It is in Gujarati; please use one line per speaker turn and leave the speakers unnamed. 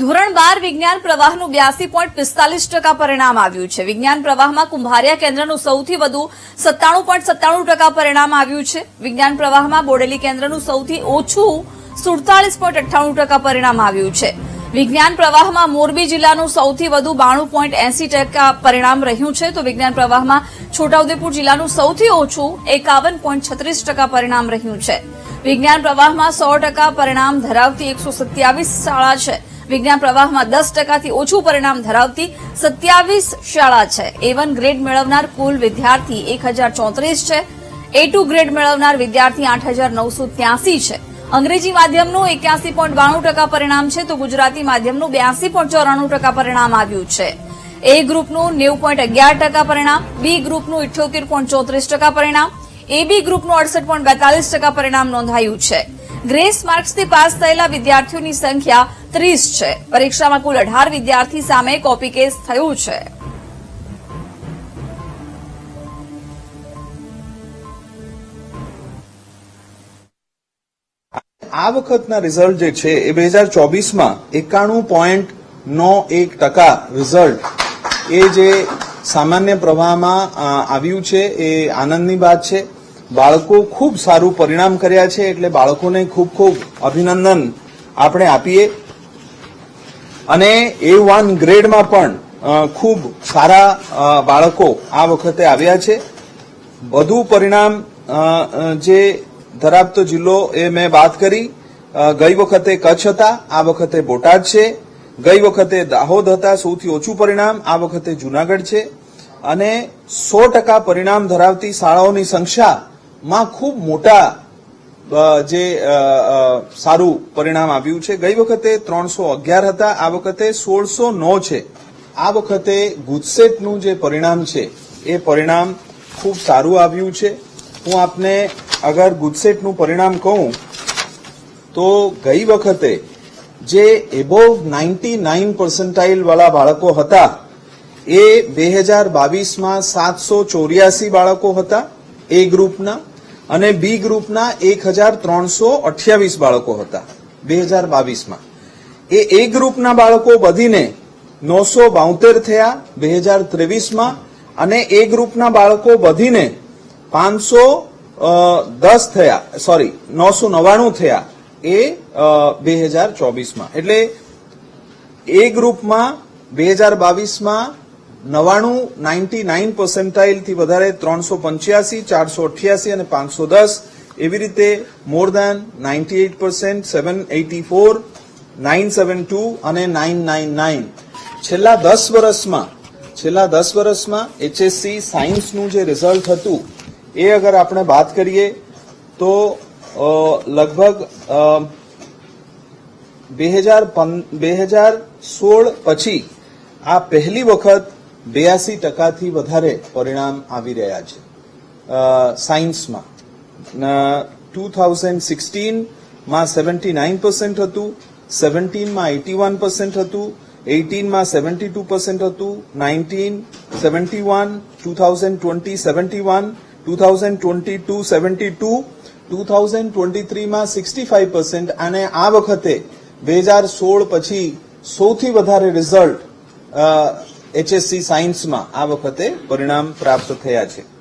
ધોરણ બાર વિજ્ઞાન પ્રવાહનું બ્યાસી પોઈન્ટ પિસ્તાલીસ ટકા પરિણામ આવ્યું છે. વિજ્ઞાન પ્રવાહમાં કુંભારિયા કેન્દ્રનું સૌથી વધુ સત્તાણું પોઈન્ટ સત્તાણું ટકા પરિણામ આવ્યું છે. વિજ્ઞાન પ્રવાહમાં બોડેલી કેન્દ્રનું સૌથી ઓછું સુડતાલીસ પોઈન્ટ અઠ્ઠાણું ટકા પરિણામ આવ્યું છે. વિજ્ઞાન પ્રવાહમાં મોરબી જિલ્લાનું સૌથી વધુ બાણું પોઈન્ટ એસી ટકા પરિણામ રહ્યું છે. તો વિજ્ઞાન પ્રવાહમાં છોટાઉદેપુર જિલ્લાનું સૌથી ઓછું એકાવન પોઈન્ટ છત્રીસ ટકા પરિણામ રહ્યું છે. વિજ્ઞાન પ્રવાહમાં સો ટકા પરિણામ ધરાવતી એકસો સત્યાવીસ શાળા છે. વિજ્ઞાન પ્રવાહમાં દસ ટકાથી ઓછું પરિણામ ધરાવતી સત્યાવીસ શાળા છે. એ વન ગ્રેડ મેળવનાર કુલ વિદ્યાર્થી એક હજાર ચોત્રીસ છે. એ ટુ ગ્રેડ મેળવનાર વિદ્યાર્થી આઠ હજાર નવસો ત્યાસી છે. અંગ્રેજી માધ્યમનું એક્યાસી પોઈન્ટ બાણું ટકા પરિણામ છે તો ગુજરાતી માધ્યમનું બ્યાસી પોઈન્ટ ચોરાણું ટકા પરિણામ આવ્યું છે. એ ગ્રુપનું નેવું પોઈન્ટ અગિયાર ટકા પરિણામ બી ગ્રુપનું ઇઠ્યોતેર પોઈન્ટ ચોત્રીસ ટકા પરિણામ એબી ગ્રુપનું અડસઠ પોઈન્ટ બેતાલીસ ટકા પરિણામ નોંધાયું છે. ગ્રેસ માર્ક્સથી પાસ થયેલા વિદ્યાર્થીઓની સંખ્યા ત્રીસ છે. પરીક્ષામાં કુલ અઢાર વિદ્યાર્થી સામે કોપી કેસ થયું છે.
આ વખતના રિઝલ્ટ જે છે એ બે હજાર ચોવીસમાં એકાણું પોઈન્ટ નો એક ટકા રિઝલ્ટ. એ જે સામાન્ય પ્રવાહમાં આવ્યું છે એ આનંદની વાત છે. બાળકો ખૂબ સારું પરિણામ કર્યા છે એટલે બાળકોને ખૂબ ખૂબ અભિનંદન આપણે આપીએ. અને એ વન ગ્રેડમાં પણ ખૂબ સારા બાળકો આ વખતે આવ્યા છે. વધુ પરિણામ જે ધરાવતો જિલ્લો એ મેં વાત કરી. ગઈ વખતે કચ્છ હતા, આ વખતે બોટાદ છે. ગઈ વખતે દાહોદ હતા, સૌથી ઓછું પરિણામ, આ વખતે જુનાગઢ છે. અને સો ટકા પરિણામ ધરાવતી શાળાઓની સંખ્યામાં ખૂબ મોટા જે સારું પરિણામ આવ્યું છે. ગઈ વખતે ત્રણસો અગિયાર હતા, આ વખતે સોળસો નો છે. આ વખતે ગુજસેટનું જે પરિણામ છે, એ પરિણામ ખૂબ સારું આવ્યું છે. હું આપને અગર ગુજસેટનું પરિણામ કહું, તો ગઈ વખતે જે એબોવ નાઇન્ટી નાઇન પર્સન્ટાઇલ વાળા બાળકો હતા, એ બે હજાર બાવીસમાં સાતસો ચોર્યાસી બાળકો હતા, એ ગ્રુપના અને બી ગ્રુપના એક હજાર ત્રણસો અઠ્યાવીસ બાળકો હતા. બે હજાર બાવીસમાં. એ એ ગ્રુપના બાળકો વધીને નવસો બાઉતેર થયા બે હજાર ત્રેવીસમાં અને એ ગ્રુપના બાળકો વધીને પાંચસો દસ થયા, સોરી, નવસો નવ્વાણું થયા એ બે હજાર ચોવીસમાં. એટલે એ ગ્રુપમાં બે હજાર બાવીસમાં નવાણું, નાઇન્ટી નાઇન પર્સન્ટાઇલથી વધારે ત્રણસો પંચ્યાસી, ચારસો અઠ્યાસી અને પાંચસો દસ. એવી રીતે more than ninety eight percent seven eighty four, nine seven two અને નાઇન નાઇન નાઇન. છેલ્લા દસ વર્ષમાં છેલ્લા દસ વર્ષમાં એચએસસી સાયન્સનું જે રિઝલ્ટ હતું, એ અગર આપણે વાત કરીએ, તો લગભગ બે હજાર બે હજાર સોળ પછી આ પહેલી વખત બ્યાસી ટકાથી વધારે પરિણામ આવી રહ્યા છે. સાયન્સમાં. ટુ થાઉઝન્ડ સિક્સટીનમાં સેવન્ટી નાઇન પર્સન્ટ હતું, સેવન્ટીનમાં એટી વન પર્સન્ટ હતું, એઇટીનમાં સેવન્ટી ટુ પર્સન્ટ હતું, nineteen seventy one, two thousand twenty seventy one, two thousand twenty two seventy two two thousand twenty થ્રીમાં sixty five percent. અને આ વખતે બે હજાર સોળ પછી સૌથી વધારે રિઝલ્ટ એચએસસી સાયન્સમાં આ વખતે પરિણામ પ્રાપ્ત થયા છે.